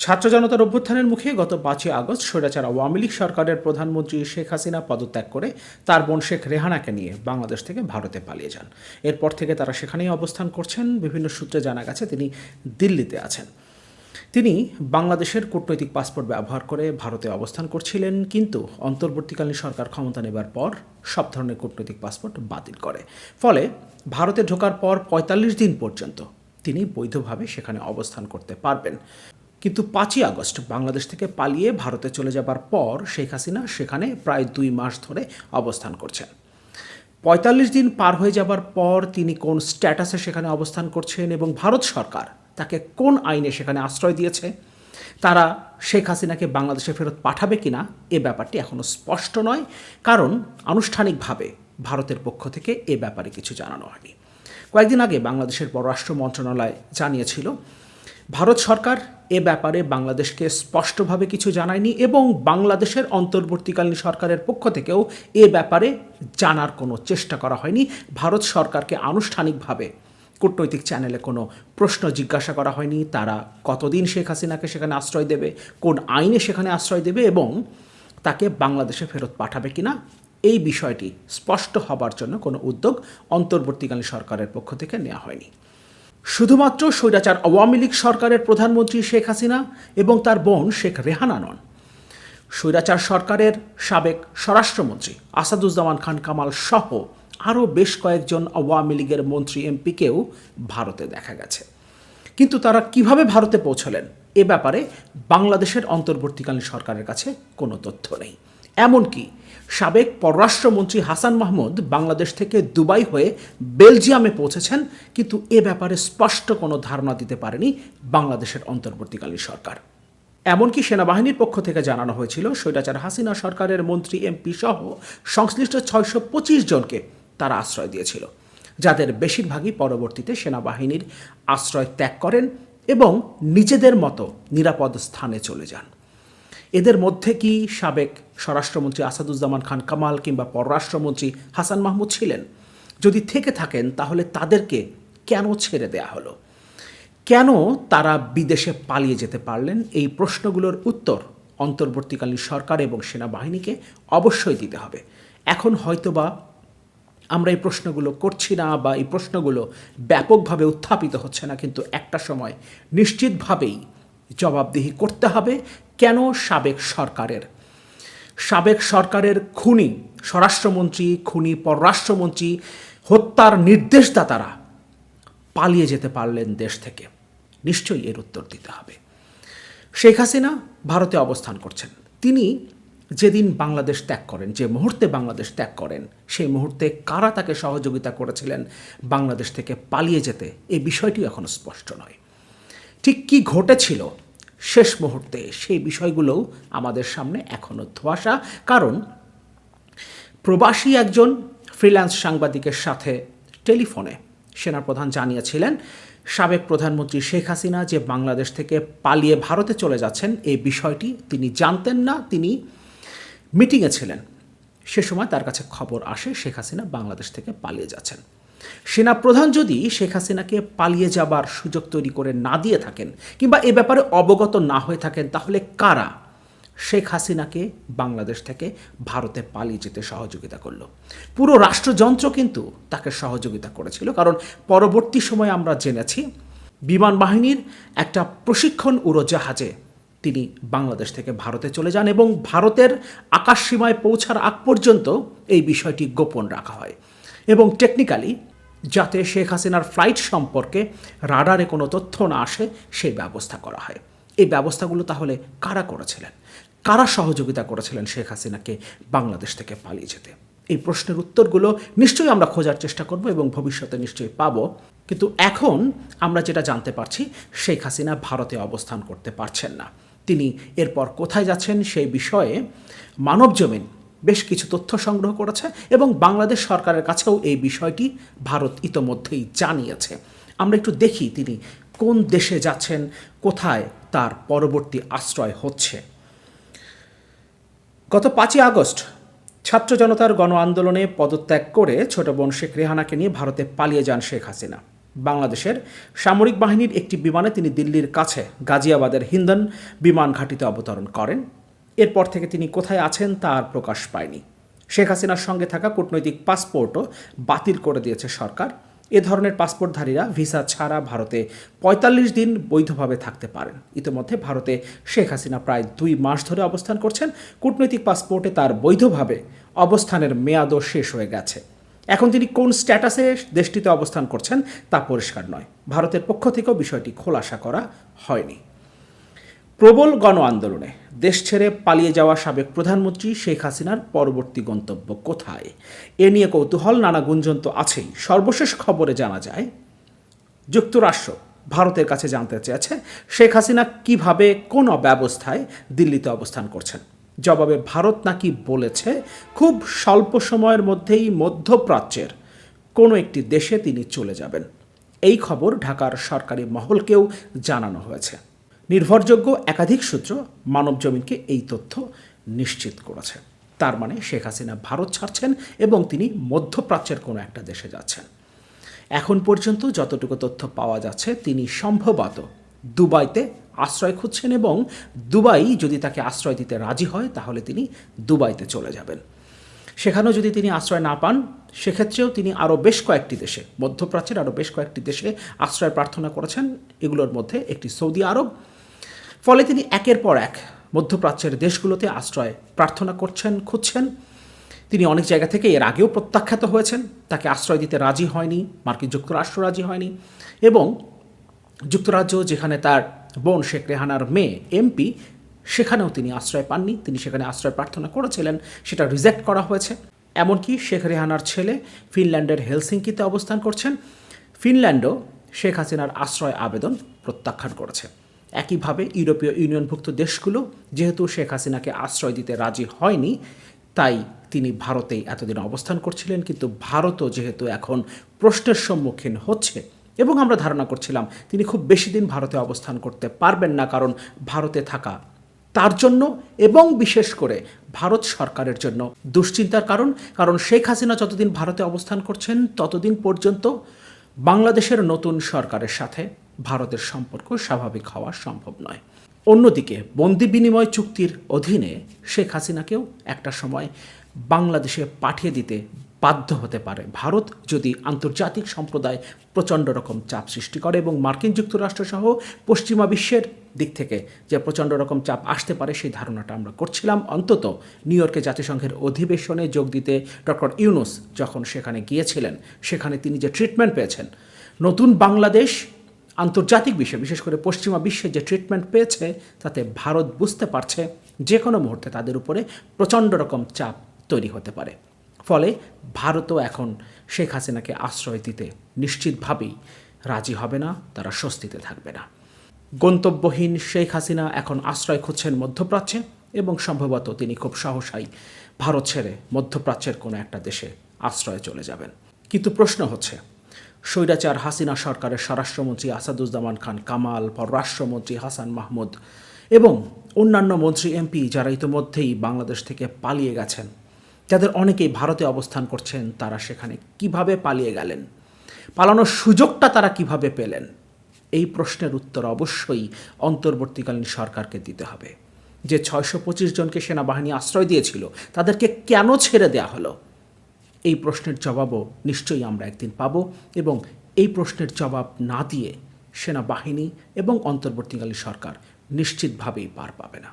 ছাত্র জনতার অভ্যুত্থানের মুখে গত পাঁচই আগস্ট স্বৈরাচার আওয়ামী লীগ সরকারের প্রধানমন্ত্রী শেখ হাসিনা পদত্যাগ করে তার বোন শেখ রেহানাকে নিয়ে বাংলাদেশ থেকে ভারতে পালিয়ে যান। এরপর থেকে তারা সেখানেই অবস্থান করছেন। বিভিন্ন সূত্রে জানা গেছে তিনি দিল্লিতে আছেন। তিনি বাংলাদেশের কূটনৈতিক পাসপোর্ট ব্যবহার করে ভারতে অবস্থান করছিলেন, কিন্তু অন্তর্বর্তীকালীন সরকার ক্ষমতা নেবার পর সব ধরনের কূটনৈতিক পাসপোর্ট বাতিল করে। ফলে ভারতে ঢোকার পর পঁয়তাল্লিশ দিন পর্যন্ত তিনি বৈধভাবে সেখানে অবস্থান করতে পারবেন। কিন্তু পাঁচই আগস্ট বাংলাদেশ থেকে পালিয়ে ভারতে চলে যাবার পর শেখ হাসিনা সেখানে প্রায় দুই মাস ধরে অবস্থান করছেন। পঁয়তাল্লিশ দিন পার হয়ে যাবার পর তিনি কোন স্ট্যাটাসে সেখানে অবস্থান করছেন এবং ভারত সরকার তাকে কোন আইনে সেখানে আশ্রয় দিয়েছে, তারা শেখ হাসিনাকে বাংলাদেশে ফেরত পাঠাবে কিনা, এ ব্যাপারটি এখনও স্পষ্ট নয়। কারণ আনুষ্ঠানিকভাবে ভারতের পক্ষ থেকে এ ব্যাপারে কিছু জানানো হয়নি। কয়েকদিন আগে বাংলাদেশের পররাষ্ট্র মন্ত্রণালয় জানিয়েছিল ভারত সরকার এ ব্যাপারে বাংলাদেশকে স্পষ্টভাবে কিছু জানায়নি এবং বাংলাদেশের অন্তর্বর্তীকালীন সরকারের পক্ষ থেকেও এ ব্যাপারে জানার কোনো চেষ্টা করা হয়নি। ভারত সরকারকে আনুষ্ঠানিকভাবে কূটনৈতিক চ্যানেলে কোনো প্রশ্ন জিজ্ঞাসা করা হয়নি। তারা কতদিন শেখ হাসিনাকে সেখানে আশ্রয় দেবে, কোন আইনে সেখানে আশ্রয় দেবে এবং তাকে বাংলাদেশে ফেরত পাঠাবে কিনা, এই বিষয়টি স্পষ্ট হবার জন্য কোনো উদ্যোগ অন্তর্বর্তীকালীন সরকারের পক্ষ থেকে নেওয়া হয়নি। শুধুমাত্র স্বৈরাচার আওয়ামী লীগ সরকারের প্রধানমন্ত্রী শেখ হাসিনা এবং তার বোন শেখ রেহানা নন। স্বৈরাচার সরকারের সাবেক স্বরাষ্ট্রমন্ত্রী আসাদুজ্জামান খান কামাল সহ আরও বেশ কয়েকজন আওয়ামী লীগের মন্ত্রী এমপিকেও ভারতে দেখা গেছে। কিন্তু তারা কীভাবে ভারতে পৌঁছলেন এ ব্যাপারে বাংলাদেশের অন্তর্বর্তীকালীন সরকারের কাছে কোনো তথ্য নেই। এমনকি সাবেক পররাষ্ট্রমন্ত্রী হাসান মাহমুদ বাংলাদেশ থেকে দুবাই হয়ে বেলজিয়ামে পৌঁছেছেন, কিন্তু এ ব্যাপারে স্পষ্ট কোনো ধারণা দিতে পারেনি বাংলাদেশের অন্তর্বর্তীকালীন সরকার। এমনকি সেনাবাহিনীর পক্ষ থেকে জানানো হয়েছিল, স্বৈরাচার হাসিনা সরকারের মন্ত্রী এমপি সহ সংশ্লিষ্ট ছয়শো পঁচিশ জনকে তারা আশ্রয় দিয়েছিল, যাদের বেশিরভাগই পরবর্তীতে সেনাবাহিনীর আশ্রয় ত্যাগ করেন এবং নিজেদের মতো নিরাপদ স্থানে চলে যান। এদের মধ্যে কি সাবেক স্বরাষ্ট্রমন্ত্রী আসাদুজ্জামান খান কামাল কিংবা পররাষ্ট্রমন্ত্রী হাসান মাহমুদ ছিলেন? যদি থেকে থাকেন, তাহলে তাদেরকে কেন ছেড়ে দেয়া হলো? কেন তারা বিদেশে পালিয়ে যেতে পারলেন? এই প্রশ্নগুলোর উত্তর অন্তর্বর্তীকালীন সরকার এবং সেনাবাহিনীকে অবশ্যই দিতে হবে। এখন হয়তোবা আমরা এই প্রশ্নগুলো করছি না বা এই প্রশ্নগুলো ব্যাপকভাবে উত্থাপিত হচ্ছে না, কিন্তু একটা সময় নিশ্চিতভাবেই জবাবদিহি করতে হবে, কেন সাবেক সরকারের? সাবেক সরকারের খুনি স্বরাষ্ট্রমন্ত্রী, খুনি পররাষ্ট্রমন্ত্রী, হত্যার নির্দেশদাতারা পালিয়ে যেতে পারলেন দেশ থেকে। নিশ্চয়ই এর উত্তর দিতে হবে। শেখ হাসিনা ভারতে অবস্থান করছেন। তিনি যেদিন বাংলাদেশ ত্যাগ করেন, যে মুহূর্তে বাংলাদেশ ত্যাগ করেন, সেই মুহূর্তে কারা তাকে সহযোগিতা করেছিলেন বাংলাদেশ থেকে পালিয়ে যেতে এই বিষয়টি এখনও স্পষ্ট নয়। ঠিক কী ঘটেছিল? শেষ মুহূর্তে সেই বিষয়গুলোও আমাদের সামনে এখনও ধোয়াশা। কারণ প্রবাসী একজন ফ্রিল্যান্স সাংবাদিকের সাথে টেলিফোনে সেনাপ্রধান জানিয়েছিলেন, সাবেক প্রধানমন্ত্রী শেখ হাসিনা যে বাংলাদেশ থেকে পালিয়ে ভারতে চলে যাচ্ছেন, এই বিষয়টি তিনি জানতেন না, তিনি মিটিংয়ে ছিলেন। সে সময় তার কাছে খবর আসে, শেখ হাসিনা বাংলাদেশ থেকে পালিয়ে যাচ্ছেন। সেনাপ্রধান যদি শেখ হাসিনাকে পালিয়ে যাবার সুযোগ তৈরি করে না দিয়ে থাকেন কিংবা এ ব্যাপারে অবগত না হয়ে থাকেন, তাহলে কারা শেখ হাসিনাকে বাংলাদেশ থেকে ভারতে পালিয়ে যেতে সহযোগিতা করল? পুরো রাষ্ট্রযন্ত্র কিন্তু তাকে সহযোগিতা করেছিল। কারণ পরবর্তী সময়ে আমরা জেনেছি বিমান বাহিনীর একটা প্রশিক্ষণ উড়োজাহাজে তিনি বাংলাদেশ থেকে ভারতে চলে যান এবং ভারতের আকাশসীমায় পৌঁছার আগ পর্যন্ত এই বিষয়টি গোপন রাখা হয়। এবং টেকনিক্যালি যাতে শেখ হাসিনার ফ্লাইট সম্পর্কে রাডারে কোনো তথ্য না আসে, সেই ব্যবস্থা করা হয়। এই ব্যবস্থাগুলো তাহলে কারা করেছিলেন? কারা সহযোগিতা করেছিলেন শেখ হাসিনাকে বাংলাদেশ থেকে পালিয়ে যেতে? এই প্রশ্নের উত্তরগুলো নিশ্চয়ই আমরা খোঁজার চেষ্টা করব এবং ভবিষ্যতে নিশ্চয়ই পাবো। কিন্তু এখন আমরা যেটা জানতে পারছি, শেখ হাসিনা ভারতে অবস্থান করতে পারছেন না। তিনি এরপর কোথায় যাচ্ছেন সেই বিষয়ে মানবজমিন বেশ কিছু তথ্য সংগ্রহ করেছে এবং বাংলাদেশ সরকারের কাছেও এই বিষয়টি ভারত ইতোমধ্যেই জানিয়েছে। আমরা একটু দেখি তিনি কোন দেশে যাচ্ছেন, কোথায় তার পরবর্তী আশ্রয় হচ্ছে। গত পাঁচই আগস্ট ছাত্র জনতার গণ আন্দোলনে পদত্যাগ করে ছোট বোন শেখ রেহানাকে নিয়ে ভারতে পালিয়ে যান শেখ হাসিনা। বাংলাদেশের সামরিক বাহিনীর একটি বিমানে তিনি দিল্লির কাছে গাজিয়াবাদের হিন্দন বিমান ঘাঁটিতে অবতরণ করেন। এরপর থেকে তিনি কোথায় আছেন তার প্রকাশ পায়নি। শেখ হাসিনার সঙ্গে থাকা কূটনৈতিক পাসপোর্টও বাতিল করে দিয়েছে সরকার। এ ধরনের পাসপোর্টধারীরা ভিসা ছাড়া ভারতে পঁয়তাল্লিশ দিন বৈধভাবে থাকতে পারেন। ইতিমধ্যে ভারতে শেখ হাসিনা প্রায় দুই মাস ধরে অবস্থান করছেন। কূটনৈতিক পাসপোর্টে তার বৈধভাবে অবস্থানের মেয়াদও শেষ হয়ে গেছে। এখন তিনি কোন স্ট্যাটাসে দেশটিতে অবস্থান করছেন তা পরিষ্কার নয়। ভারতের পক্ষ থেকেও বিষয়টি খোলাসা করা হয়নি। প্রবল গণ আন্দোলনে দেশ ছেড়ে পালিয়ে যাওয়া সাবেক প্রধানমন্ত্রী শেখ হাসিনার পরবর্তী গন্তব্য কোথায়? এ নিয়ে কৌতূহল, নানা গুঞ্জন তো আছেই। সর্বশেষ খবরে জানা যায়, যুক্তরাষ্ট্র ভারতের কাছে জানতে চেয়েছে শেখ হাসিনা কীভাবে, কোন ব্যবস্থায় দিল্লিতে অবস্থান করছেন। জবাবে ভারত নাকি বলেছে, খুব স্বল্প সময়ের মধ্যেই মধ্যপ্রাচ্যের কোনো একটি দেশে তিনি চলে যাবেন। এই খবর ঢাকার সরকারি মহলকেও জানানো হয়েছে। নির্ভরযোগ্য একাধিক সূত্র মানবজমিনকে এই তথ্য নিশ্চিত করেছে। তার মানে শেখ হাসিনা ভারত ছাড়ছেন এবং তিনি মধ্যপ্রাচ্যের কোনো একটা দেশে যাচ্ছেন। এখন পর্যন্ত যতটুকু তথ্য পাওয়া যাচ্ছে, তিনি সম্ভবত দুবাইতে আশ্রয় খুঁজছেন এবং দুবাই যদি তাকে আশ্রয় দিতে রাজি হয়, তাহলে তিনি দুবাইতে চলে যাবেন। সেখানেও যদি তিনি আশ্রয় না পান, সেক্ষেত্রেও তিনি আরও বেশ কয়েকটি দেশে, মধ্যপ্রাচ্যের আরও বেশ কয়েকটি দেশে আশ্রয় প্রার্থনা করেছেন। এগুলোর মধ্যে একটি সৌদি আরব ফলে তিনি একের পর এক মধ্যপ্রাচ্যের দেশগুলোতে আশ্রয় প্রার্থনা করছেন, খুঁজছেন। তিনি অনেক জায়গা থেকে এর আগেও প্রত্যাখ্যাত হয়েছেন। তাকে আশ্রয় দিতে রাজি হয়নি, মার্কিন যুক্তরাষ্ট্র রাজি হয়নি এবং যুক্তরাজ্য যেখানে তার বোন শেখ রেহানার মেয়ে এমপি, সেখানেও তিনি আশ্রয় পাননি। তিনি সেখানে আশ্রয় প্রার্থনা করেছিলেন, সেটা রিজেক্ট করা হয়েছে। এমনকি শেখ রেহানার ছেলে ফিনল্যান্ডের হেলসিঙ্কিতে অবস্থান করছেন। ফিনল্যান্ডও শেখ হাসিনার আশ্রয় আবেদন প্রত্যাখ্যান করেছে। একইভাবে ইউরোপীয় ইউনিয়নভুক্ত দেশগুলো, যেহেতু শেখ হাসিনাকে আশ্রয় দিতে রাজি হয়নি, তাই তিনি ভারতেই এতদিন অবস্থান করছিলেন, কিন্তু ভারতও যেহেতু এখন প্রশ্নের সম্মুখীন হচ্ছে, এবং আমরা ধারণা করছিলাম তিনি খুব বেশি দিন ভারতে অবস্থান করতে পারবেন না, কারণ ভারতে থাকা তার জন্য এবং বিশেষ করে ভারত সরকারের জন্য দুশ্চিন্তার কারণ কারণ শেখ হাসিনা যতদিন ভারতে অবস্থান করছেন, ততদিন পর্যন্ত বাংলাদেশের নতুন সরকারের সাথে ভারতের সম্পর্ক স্বাভাবিক হওয়া সম্ভব নয়। অন্যদিকে, বন্দি বিনিময় চুক্তির অধীনে শেখ হাসিনাকেও একটা সময় বাংলাদেশে পাঠিয়ে দিতে বাধ্য হতে পারে ভারত যদি আন্তর্জাতিক সম্প্রদায় প্রচণ্ড রকম চাপ সৃষ্টি করে এবং মার্কিন যুক্তরাষ্ট্র সহ পশ্চিমা বিশ্বের দিক থেকে যে প্রচণ্ড রকম চাপ আসতে পারে সেই ধারণাটা আমরা করছিলাম। অন্তত নিউ ইয়র্কে জাতিসংঘের অধিবেশনে যোগ দিতে ডক্টর ইউনুস যখন সেখানে গিয়েছিলেন, সেখানে তিনি যে ট্রিটমেন্ট পেয়েছেন, নতুন বাংলাদেশ আন্তর্জাতিক বিশ্বে বিশেষ করে পশ্চিমা বিশ্বে যে ট্রিটমেন্ট পেয়েছে, তাতে ভারত বুঝতে পারছে যে কোনো মুহূর্তে তাদের উপরে প্রচণ্ড রকম চাপ তৈরি হতে পারে। ফলে ভারতও এখন শেখ হাসিনাকে আশ্রয় দিতে নিশ্চিতভাবেই রাজি হবে না, তারা স্বস্তিতে থাকবে না। গন্তব্যহীন শেখ হাসিনা এখন আশ্রয় খুঁজছেন মধ্যপ্রাচ্যে এবং সম্ভবত তিনি খুব সাহসাই ভারত ছেড়ে মধ্যপ্রাচ্যের কোনো একটা দেশে আশ্রয়ে চলে যাবেন। কিন্তু প্রশ্ন হচ্ছে স্বৈরাচার হাসিনা সরকারের স্বরাষ্ট্রমন্ত্রী আসাদুজ্জামান খান, কামাল, পররাষ্ট্রমন্ত্রী হাসান মাহমুদ এবং অন্যান্য মন্ত্রী, এমপি যারা ইতিমধ্যেই বাংলাদেশ থেকে পালিয়ে গেছেন, যাদের অনেকেই ভারতে অবস্থান করছেন, তারা সেখানে কীভাবে পালিয়ে গেলেন? পালানোর সুযোগটা তারা কীভাবে পেলেন? এই প্রশ্নের উত্তর অবশ্যই অন্তর্বর্তীকালীন সরকারকে দিতে হবে। যে ছয়শো পঁচিশ জনকে সেনাবাহিনী আশ্রয় দিয়েছিল, তাদেরকে কেন ছেড়ে দেয়া হলো? এই প্রশ্নের জবাবও নিশ্চয়ই আমরা একদিন পাব এবং এই প্রশ্নের জবাব না দিয়ে সেনাবাহিনী এবং অন্তর্বর্তীকালীন সরকার নিশ্চিতভাবেই পার পাবে না।